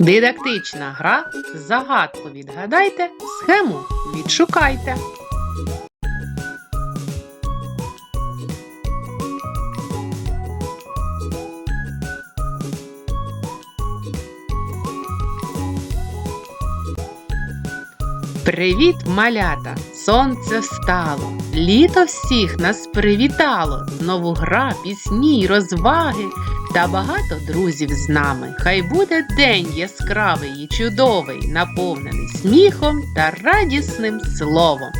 Дидактична гра. Загадку відгадайте, схему відшукайте. Привіт, малята! Сонце встало, літо всіх нас привітало. Знову гра, пісні, й розваги та багато друзів з нами. Хай буде день яскравий і чудовий, наповнений сміхом та радісним словом.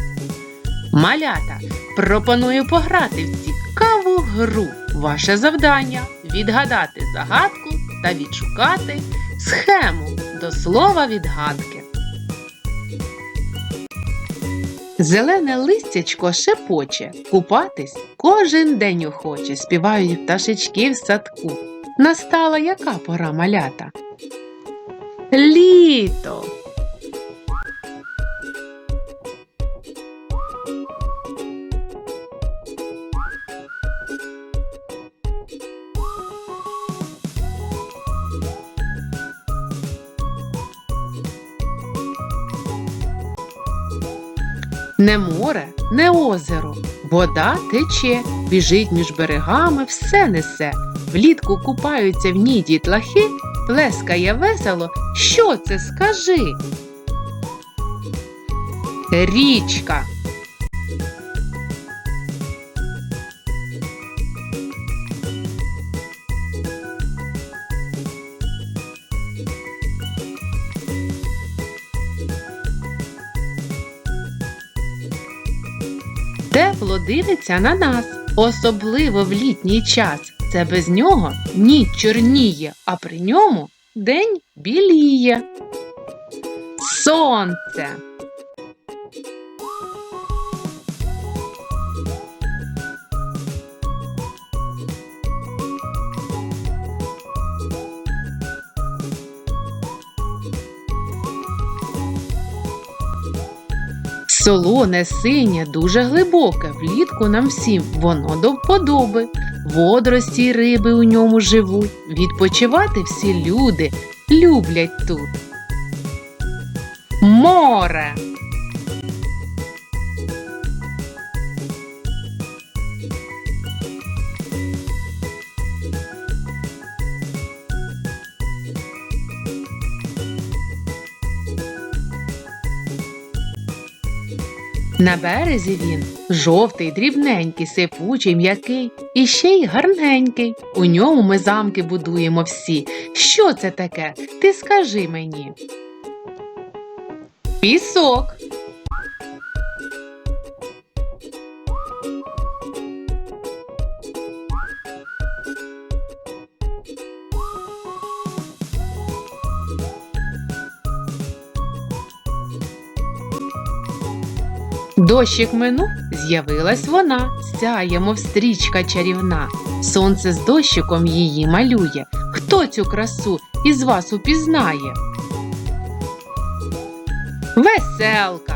Малята, пропоную пограти в цікаву гру. Ваше завдання відгадати загадку та відшукати схему до слова відгадки. Зелене листячко шепоче, купатись кожен день охоче, співають пташечки в садку. Настала яка пора малята? Літо. Не море, не озеро, вода тече, біжить між берегами, все несе. Влітку купаються в ній дітлахи, плескає весело. Що це скажи? Річка. Тепло дивиться на нас, особливо в літній час. Це без нього ніч чорніє, а при ньому день біліє. Сонце. Солоне, синє, дуже глибоке, влітку нам всім воно до вподоби. Водорості й риби у ньому живуть, відпочивати всі люди люблять тут. Море. На березі він жовтий, дрібненький, сипучий, м'який і ще й гарненький. У ньому ми замки будуємо всі. Що це таке? Ти скажи мені. Пісок. Дощик минув, з'явилась вона, сяє, мов стрічка чарівна. Сонце з дощиком її малює. Хто цю красу із вас упізнає? Веселка.